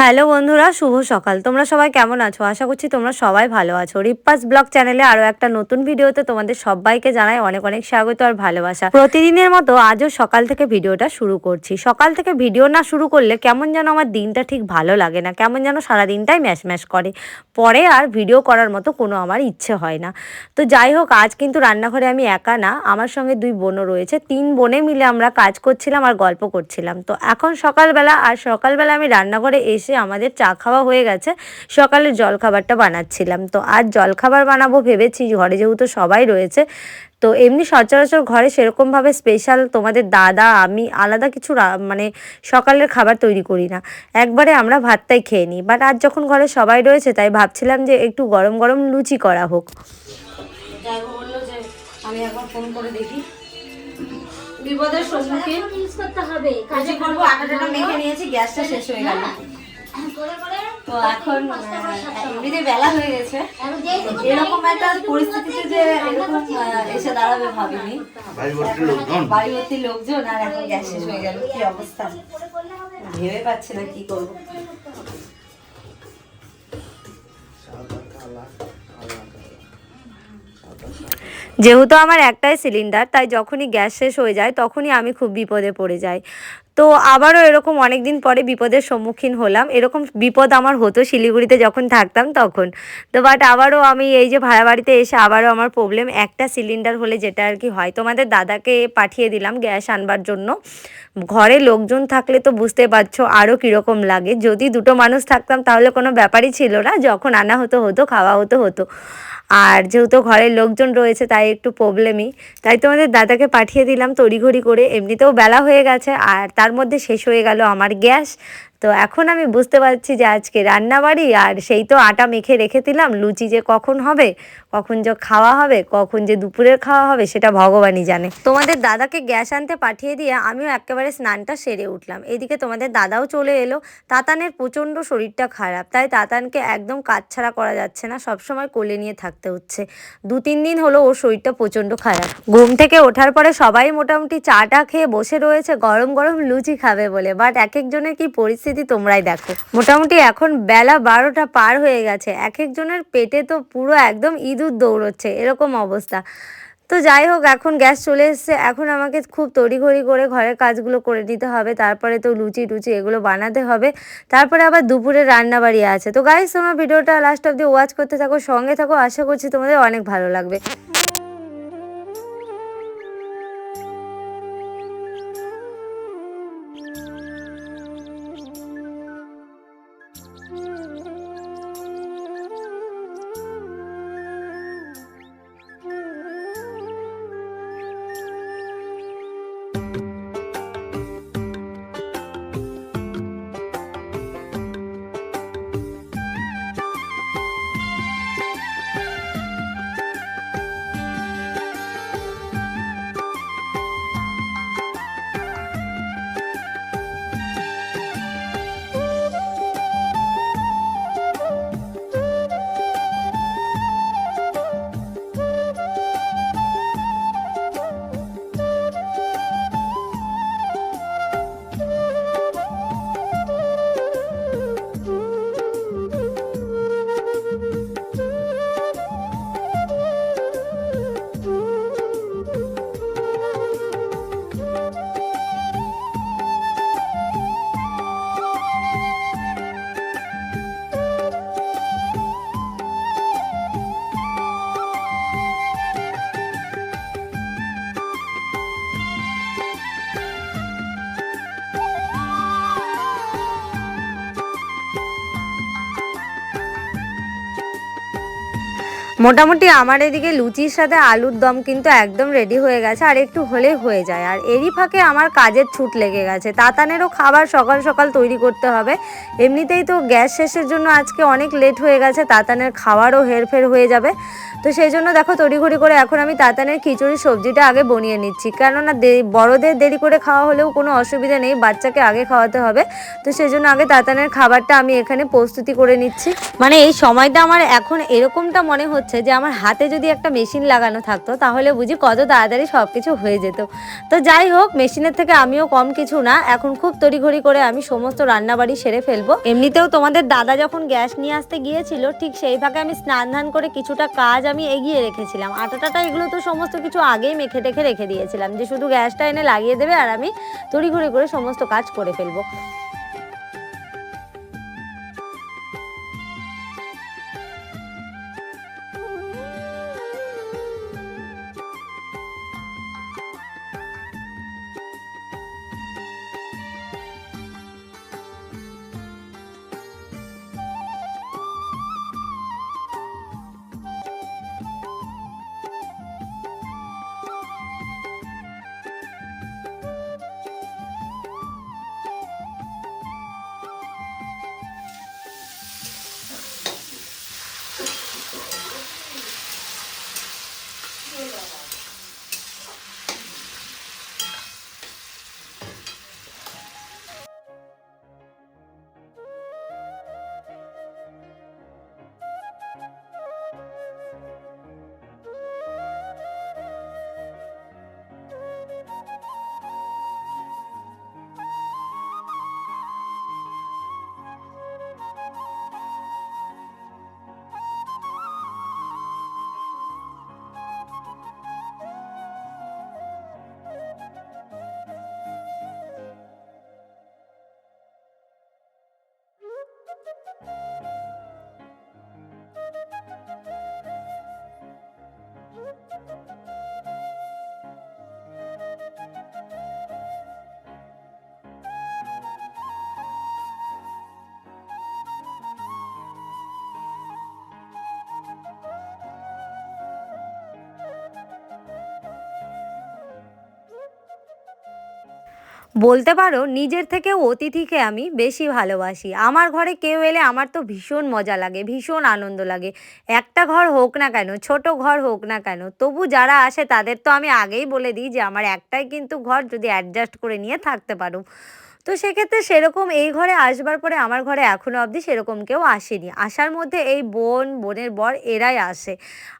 Hello বন্ধুরা, শুভ সকাল। তোমরা সবাই কেমন আছো? আশা করছি তোমরা সবাই ভালো আছো। রিপ্পাস ব্লগ চ্যানেলে আরও একটা নতুন ভিডিওতে তোমাদের সবাইকে জানাই অনেক অনেক স্বাগত আর ভালোবাসা। প্রতিদিনের মতো আজও সকাল থেকে ভিডিওটা শুরু করছি। সকাল থেকে ভিডিও না শুরু করলে কেমন যেন আমার দিনটা ঠিক ভালো লাগে না, কেমন যেন সারা দিনটাই ম্যাশ ম্যাশ করে। পরে আর ভিডিও করার মতো কোনো আমার ইচ্ছে হয় না। তো যাই হোক, আজ কিন্তু রান্নাঘরে আমি একা না, আমার সঙ্গে দুই বোনও রয়েছে। তিন বোনে মিলে আমরা কাজ করছিলাম আর গল্প করছিলাম। তো এখন সকালবেলা, আর সকালবেলা আমি রান্নাঘরে এসে আমাদের চা খাওয়া হয়ে গেছে। সকালের জলখাবারটা বানাচ্ছিলাম। তো আজ জলখাবার বানাবো ভেবেছি ঘরে যেহেতু সবাই রয়েছে। তো এমনি সচরাচর ঘরে সেরকমভাবে স্পেশাল তোমাদের দাদা আমি আলাদা কিছু মানে সকালের খাবার তৈরি করি না। একবারে আমরা ভাতটাই খেয়ে নিই। বাট আজ যখন ঘরে সবাই রয়েছে তাই ভাবছিলাম যে একটু গরম গরম লুচি করা হোক। আমি একবার ফোন করে দেখি। বিপদের সম্মুখীন। করতে হবে। কাজে করব আটাটা মেখে নিয়েছি গ্যাসটা শেষ হয়ে গেল। করে তো এখন এমনিতে বেলা হয়ে গেছে। এখন যেই টুকু এরকম একটা পরিস্থিতিতে যে এরকম এসে দাঁড়াবে ভাবিনি। বাড়ি ভর্তি লোকজন? বাড়ি ভর্তি লোকজন আর এখন গ্যাস শেষ হয়ে গেল। কি অবস্থা? ভেবে পাচ্ছে না কি করব। যেহেতু আমার একটাই সিলিন্ডার তাই যখনই গ্যাস শেষ হয়ে যায় তখনই আমি খুব বিপদে পড়ে যাই। তো আবারও এরকম অনেক দিন পরে বিপদের সম্মুখীন হলাম। এরকম বিপদ আমার হতো, শিলিগুড়িতে যখন থাকতাম তখন। তো বাট আবারও আমি এই যে ভাড়া বাড়িতে এসে আবারও আমার প্রবলেম একটা সিলিন্ডার হলে যেটা আর কি হয়। তোমাদের দাদাকে পাঠিয়ে দিলাম গ্যাস আনবার জন্য। ঘরে লোকজন থাকলে তো বুঝতে পারছ আরও কীরকম লাগে। যদি দুটো মানুষ থাকতাম তাহলে কোনো ব্যাপারই ছিল না। যখন আনা হতো হতো, খাওয়া হতো হতো। আর যেহেতু ঘরের লোকজন রয়েছে তাই একটু প্রবলেমই তাই তোমাদের দাদাকে পাঠিয়ে দিলাম তড়িঘড়ি করে। এমনিতেও বেলা হয়ে গেছে। আর তার মধ্যে শেষ হয়ে গেল আমার গ্যাস। তো এখন আমি বুঝতে পারছি যে আজকে রান্নাবাড়ি আর সেই তো আটা মেখে রেখে দিলাম, লুচি যে কখন হবে, কখন যে খাওয়া হবে, কখন যে দুপুরের খাওয়া হবে, সেটা ভগবানই জানে। তোমাদের দাদাকে গ্যাস আনতে পাঠিয়ে দিয়ে আমিও একেবারে স্নানটা সেরে উঠলাম। এদিকে তোমাদের দাদাও চলে এলো। তাতানের প্রচণ্ড শরীরটা খারাপ, তাই তাতানকে একদম কাজ ছাড়া করা যাচ্ছে না, সবসময় কোলে নিয়ে থাকতে হচ্ছে। দু তিন দিন হলো ওর শরীরটা প্রচণ্ড খারাপ। ঘুম থেকে ওঠার পরে সবাই মোটামুটি চাটা খেয়ে বসে রয়েছে, গরম গরম লুচি খাবে বলে। বাট এক একজনের কি পরিস্থিতি তোমরাই দেখো। মোটামুটি এখন বেলা বারোটা পার হয়ে গেছে। এক একজনের পেটে তো পুরো একদম ইঁদুর দৌড়চ্ছে, এরকম অবস্থা। তো যাই হোক, এখন গ্যাস চলে এসছে। এখন আমাকে খুব তড়িঘড়ি করে ঘরের কাজগুলো করে নিতে হবে। তারপরে তো লুচি টুচি এগুলো বানাতে হবে। তারপরে আবার দুপুরে রান্না বাড়ি আছে। তো গাইস তোমরা ভিডিওটা লাস্ট অব্দি ওয়াচ করতে থাকো, সঙ্গে থাকো। আশা করছি তোমাদের অনেক ভালো লাগবে। মোটামুটি আমার এদিকে লুচির সাথে আলুর দম কিন্তু একদম রেডি হয়ে গেছে, আর একটু হলেই হয়ে যায়। আর এরই ফাঁকে আমার কাজের ছুট লেগে গেছে। তাতানেরও খাবার সকাল সকাল তৈরি করতে হবে। এমনিতেই তো গ্যাস শেষের জন্য আজকে অনেক লেট হয়ে গেছে, তাতানের খাওয়ারও হেরফের হয়ে যাবে। তো সেই জন্য দেখো তড়িঘড়ি করে এখন আমি তাতানের খিচুড়ি সবজিটা আগে বনিয়ে নিচ্ছি। কেননা বড়দের দেরি করে খাওয়া হলেও কোনো অসুবিধা নেই, বাচ্চাকে আগে খাওয়াতে হবে। তো সেই জন্য আগে তাতানের খাবারটা আমি এখানে প্রস্তুতি করে নিচ্ছি। মানে এই সময়টা আমার এখন এরকমটা মনে হচ্ছে হচ্ছে যে আমার হাতে যদি একটা মেশিন লাগানো থাকতো, তাহলে বুঝি কত তাড়াতাড়ি সব কিছু হয়ে যেত। তো যাই হোক, মেশিনের থেকে আমিও কম কিছু না। এখন খুব তড়িঘড়ি করে আমি সমস্ত রান্নাবাড়ি সেরে ফেলব। এমনিতেও তোমাদের দাদা যখন গ্যাস নিয়ে আসতে গিয়েছিল, ঠিক সেই ফাঁকে আমি স্নান ধান করে কিছুটা কাজ আমি এগিয়ে রেখেছিলাম। আটা টাটা এগুলো তো সমস্ত কিছু আগেই মেখে টেখে রেখে দিয়েছিলাম যে শুধু গ্যাসটা এনে লাগিয়ে দেবে আর আমি তড়িঘড়ি করে সমস্ত কাজ করে ফেলব। বলতে পারো, নিজের থেকে অতিথিকে আমি বেশি ভালোবাসি। আমার ঘরে কেউ এলে আমার তো ভীষণ মজা লাগে, ভীষণ আনন্দ লাগে। একটা ঘর হোক না কেন, ছোট ঘর হোক না কেন, তবু যারা আসে তাদের তো আমি আগেই বলে দিই যে, আমার একটাই কিন্তু ঘর যদি অ্যাডজাস্ট করে নিয়ে থাকতে পারো। তো সেক্ষেত্রে সেরকম এই ঘরে আসবার পরে আমার ঘরে এখনও অবধি সেরকম কেউ আসেনি। আসার মধ্যে এই বোন, বোনের বর এরাই আসে।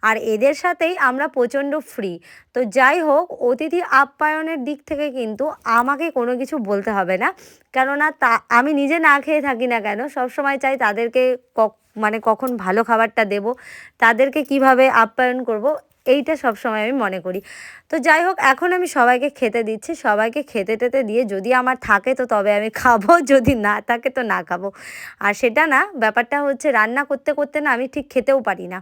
আর এদের সাথেই আমরা প্রচণ্ড ফ্রি তো যাই হোক, অতিথি আপ্যায়নের দিক থেকে কিন্তু আমাকে কোনো কিছু বলতে হবে না। কেননা তা, আমি নিজে না খেয়ে থাকি না কেন সব সময় চাই তাদেরকে মানে কখন ভালো খাবারটা দেব, তাদেরকে কীভাবে আপ্যায়ন করব এইটা সব সময় আমি মনে করি। তো যাই হোক, এখন আমি সবাইকে খেতে দিচ্ছি। সবাইকে খেতে টেতে দিয়ে যদি আমার থাকে তো তবে আমি খাব, যদি না থাকে তো না খাব। আর সেটা না, ব্যাপারটা হচ্ছে রান্না করতে করতে না আমি ঠিক খেতেও পারি না।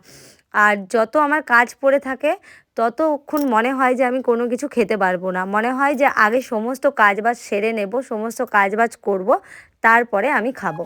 আর যত আমার কাজ পড়ে থাকে, ততক্ষণ মনে হয় যে আমি কোনো কিছু খেতে পারব না। মনে হয় যে আগে সমস্ত কাজবাজ সেরে নেব, সমস্ত কাজবাজ করব, তারপরে আমি খাব।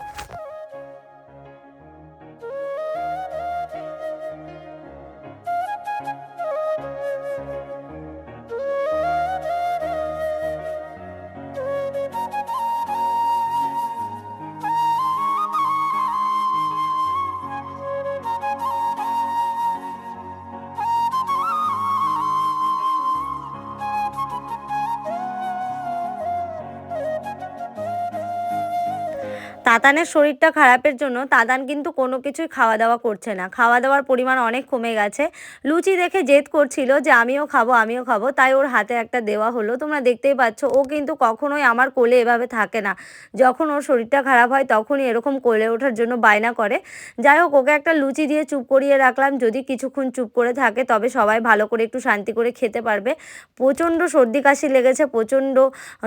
তাতানের শরীরটা খারাপের জন্য তাতান কিন্তু কোনো কিছুই খাওয়া দাওয়া করছে না। খাওয়া দাওয়ার পরিমাণ অনেক কমে গেছে। লুচি দেখে জেদ করছিল যে, আমিও খাব আমিও খাব। তাই ওর হাতে একটা দেওয়া হলো। তোমরা দেখতেই পাচ্ছ, ও কিন্তু কখনোই আমার কোলে এভাবে থাকে না। যখন ওর শরীরটা খারাপ হয়, তখনই এরকম কোলে ওঠার জন্য বায়না করে। যাই হোক, ওকে একটা লুচি দিয়ে চুপ করিয়ে রাখলাম। যদি কিছুক্ষণ চুপ করে থাকে, তবে সবাই ভালো করে একটু শান্তি করে খেতে পারবে। প্রচণ্ড সর্দি কাশি লেগেছে, প্রচণ্ড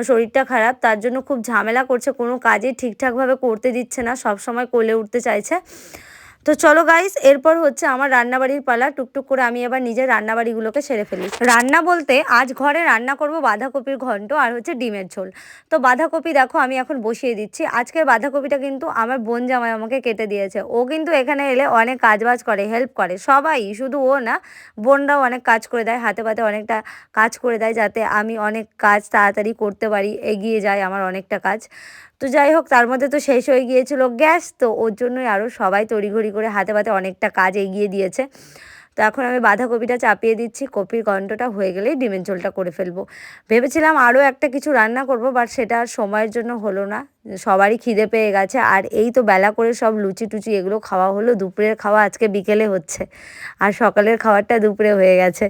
শরীরটা খারাপ। তার জন্য খুব ঝামেলা করছে, কোনো কাজই ঠিকঠাকভাবে করতে দিচ্ছে না, সব সময় কোলে উঠতে চাইছে। তো চলো গাইস এরপর হচ্ছে আমার রান্নাবাড়ির পালা। টুকটুক করে আমি এবার নিজের রান্নাবাড়িগুলোকে সেরে ফেলি। রান্না বলতে আজ ঘরে রান্না করব বাঁধাকপির ঘন্ট আর হচ্ছে ডিমের ঝোল। তো বাঁধাকপি দেখো আমি এখন বসিয়ে দিচ্ছি। আজকের বাঁধাকপিটা কিন্তু আমার বোন জামাই আমাকে কেটে দিয়েছে। ও কিন্তু এখানে এলে অনেক কাজবাজ করে হেল্প করে। সবাই, শুধু ও না, বোনরাও অনেক কাজ করে দেয়, হাতে পাতে অনেকটা কাজ করে দেয় যাতে আমি অনেক কাজ তাড়াতাড়ি করতে পারি, এগিয়ে যায় আমার অনেকটা কাজ। তো যাই হোক, তার মধ্যে তো শেষ হয়ে গিয়েছিল গ্যাস, তো ওর জন্যই আরও সবাই তড়িঘড়ি করে হাতে পাতে অনেকটা কাজ এগিয়ে দিয়েছে। তো এখন আমি বাঁধাকপিটা চাপিয়ে দিচ্ছি, কপির গন্ধটা হয়ে গেলেই ডিমের ঝোলটা করে ফেলব। ভেবেছিলাম আরও একটা কিছু রান্না করব, বাট সেটা আর সময়ের জন্য হলো না। সবারই খিদে পেয়ে গেছে, আর এই তো বেলা করে সব লুচি টুচি এগুলো খাওয়া হলো, দুপুরের খাওয়া আজকে বিকেলে হচ্ছে। আর সকালের খাবারটা দুপুরে হয়ে গেছে।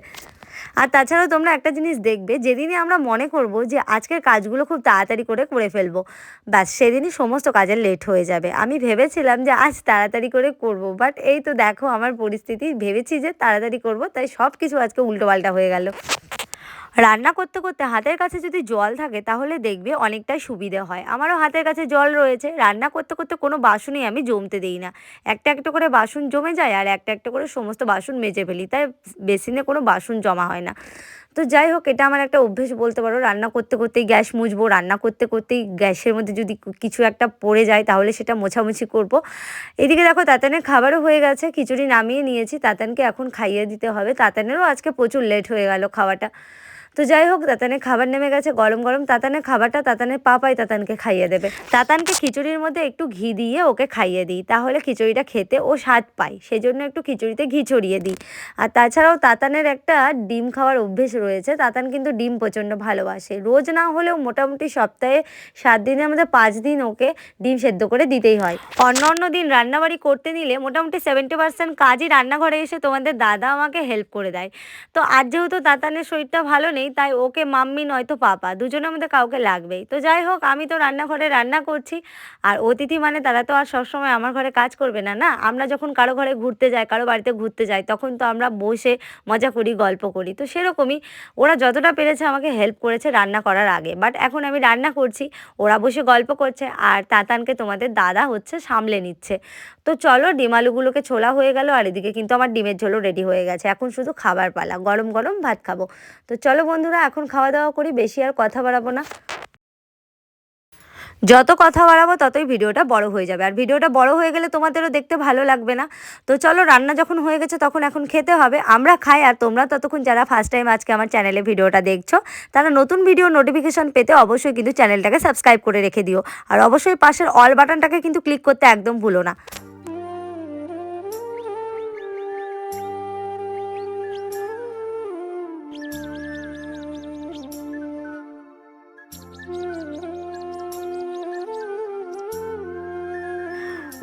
আর তাছাড়াও তোমরা একটা জিনিস দেখবে, যেদিনই আমরা মনে করব যে আজকের কাজগুলো খুব তাড়াতাড়ি করে করে ফেলব, ব্যাস সেদিনই সমস্ত কাজের লেট হয়ে যাবে। আমি ভেবেছিলাম যে আজ তাড়াতাড়ি করে করব বাট এই তো দেখো আমার পরিস্থিতি, ভেবেছি যে তাড়াতাড়ি করব, তাই সব কিছু আজকে উল্টোপাল্টা হয়ে গেল। রান্না করতে করতে হাতের কাছে যদি জল থাকে তাহলে দেখবে অনেকটাই সুবিধে হয়। আমারও হাতের কাছে জল রয়েছে। রান্না করতে করতে কোনো বাসনই আমি জমতে দিই না। একটা একটা করে বাসন জমে যায় আর একটা একটা করে সমস্ত বাসন মেজে ফেলি। তাই বেসিনে কোনো বাসন জমা হয় না। তো যাই হোক, এটা আমার একটা অভ্যেস বলতে পারো। রান্না করতে করতেই গ্যাস মুছবো, রান্না করতে করতেই গ্যাসের মধ্যে যদি কিছু একটা পড়ে যায় তাহলে সেটা মোছামুছি করব। এদিকে দেখো তাতানের খাবারও হয়ে গেছে। খিচুড়ি নামিয়ে নিয়েছি। তাতানকে এখন খাইয়ে দিতে হবে। তাতানেরও আজকে প্রচুর লেট হয়ে গেল খাওয়াটা। তো যাই হোক তাতানের খাবার নেমে গেছে, গরম গরম। তাতানের খাবারটা তাতানের পাপাই তাতানকে খাইয়ে দেবে। তাতানকে খিচুড়ির মধ্যে একটু ঘি দিয়ে ওকে খাইয়ে দিই। তাহলে খিচুড়িটা খেতে ও স্বাদ পায়। সেই জন্য একটু খিচুড়িতে ঘি ছড়িয়ে দিই। আর তাছাড়াও তাতানের একটা ডিম খাওয়ার অভ্যেস রয়েছে। তাতান কিন্তু ডিম প্রচণ্ড ভালোবাসে। রোজ না হলেও মোটামুটি সপ্তাহে সাত দিনের মধ্যে পাঁচ দিন ওকে ডিম সেদ্ধ করে দিতেই হয়। অন্য অন্য দিন রান্নাবাড়ি করতে নিলে মোটামুটি সেভেন্টি পার্সেন্ট কাজই রান্নাঘরে এসে তোমাদের দাদা আমাকে হেল্প করে দেয়। তো আজ যেহেতু তাতানের শরীরটা ভালো নেই, তাই ওকে মাম্মি নয়তো পাপা, দুজনের মধ্যে কাউকে লাগবেই। তো যাই হোক, আমি তো রান্নাঘরে রান্না করছি, আর অতিথি মানে তারা তো আর সবসময় আমার ঘরে কাজ করবে না না? আমরা যখন কারও ঘরে ঘুরতে যাই, কারও বাড়িতে ঘুরতে যাই, তখন তো আমরা বসে মজা করি, গল্প করি। তো সেরকমই ওরা যতটা পেরেছে আমাকে হেল্প করেছে রান্না করার আগে। বাট এখন আমি রান্না করছি, ওরা বসে গল্প করছে, আর তাতানকে তোমাদের দাদা হচ্ছে সামলে নিচ্ছে। তো চলো ডিম আলুগুলোকে ছোলা হয়ে গেল আর এদিকে কিন্তু আমার ডিমের ঝোলও রেডি হয়ে গেছে। এখন শুধু খাবার পালা, গরম গরম ভাত খাব। তো চলো বন্ধুরা, এখন খাওয়া দাওয়া করি, বেশি আর কথা বাড়াবো না। যত কথা বাড়াবো ততই ভিডিওটা বড় হয়ে যাবে। আর ভিডিওটা বড় হয়ে গেলে তোমাদেরও দেখতে ভালো লাগবে না। তো চলো রান্না যখন হয়ে গেছে তখন এখন খেতে হবে। আমরা খাই আর তোমরা ততক্ষণ যারা ফার্স্ট টাইম আজকে আমার চ্যানেলে ভিডিওটা দেখছ, তারা নতুন ভিডিও নোটিফিকেশন পেতে অবশ্যই কিন্তু চ্যানেলটাকে সাবস্ক্রাইব করে রেখে দিও। আর অবশ্যই পাশের অল বাটনটাকে কিন্তু ক্লিক করতে একদম ভুলো না।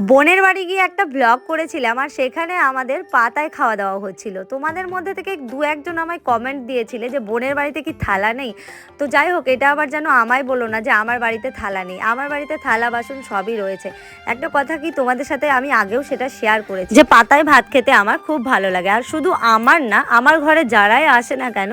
বোনের বাড়ি গিয়ে একটা ব্লগ করেছিলাম আর সেখানে আমাদের পাতায় খাওয়া দাওয়া হচ্ছিল। তোমাদের মধ্যে থেকে দু একজন আমায় কমেন্ট দিয়েছিলে যে বোনের বাড়িতে কি থালা নেই। তো যাই হোক, এটা আবার যেন আমায় বলো না যে আমার বাড়িতে থালা নেই। আমার বাড়িতে থালা, বাসন সবই রয়েছে। একটা কথা কি, তোমাদের সাথে আমি আগেও সেটা শেয়ার করেছি। যে পাতায় ভাত খেতে আমার খুব ভালো লাগে। আর শুধু আমার না, আমার ঘরে যারাই আসে না কেন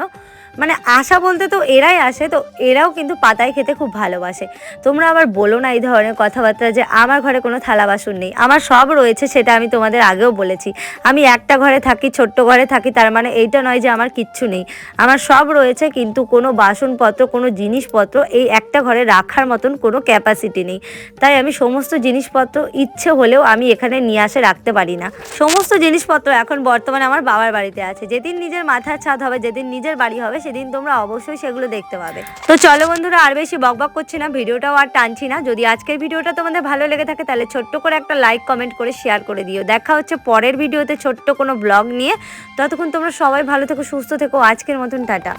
মানে আশা বলতে তো এরাই আসে, তো এরাও কিন্তু পাতায় খেতে খুব ভালোবাসে। তোমরা আবার বলো না এই ধরনের কথাবার্তা যে আমার ঘরে কোনো থালা বাসন নেই। আমার সব রয়েছে সেটা আমি তোমাদের আগেও বলেছি। আমি একটা ঘরে থাকি, ছোট্ট ঘরে থাকি, তার মানে এইটা নয় যে আমার কিচ্ছু নেই। আমার সব রয়েছে কিন্তু কোনো বাসনপত্র, কোনো জিনিসপত্র এই একটা ঘরে রাখার মতন কোনো ক্যাপাসিটি নেই। তাই আমি সমস্ত জিনিসপত্র ইচ্ছে হলেও আমি এখানে নিয়ে আসে রাখতে পারি না। সমস্ত জিনিসপত্র এখন বর্তমানে আমার বাবার বাড়িতে আছে। যেদিন নিজের মাথার ছাদ হবে, যেদিন নিজের বাড়ি হবে সেদিন তোমরা অবশ্যই সেগুলো দেখতে পাবে। তো চলো বন্ধুরা, আর বেশি বকবক করছি না, ভিডিওটাও আর টানছি না। যদি আজকের ভিডিওটা তোমাদের ভালো লেগে থাকে, তাহলে ছোট্ট করে একটা লাইক কমেন্ট করে শেয়ার করে দিও। দেখা হচ্ছে পরের ভিডিওতে ছোট্ট কোনো ব্লগ নিয়ে। ততক্ষণ তোমরা সবাই ভালো থেকো, সুস্থ থেকো। আজকের মতন, টাটা।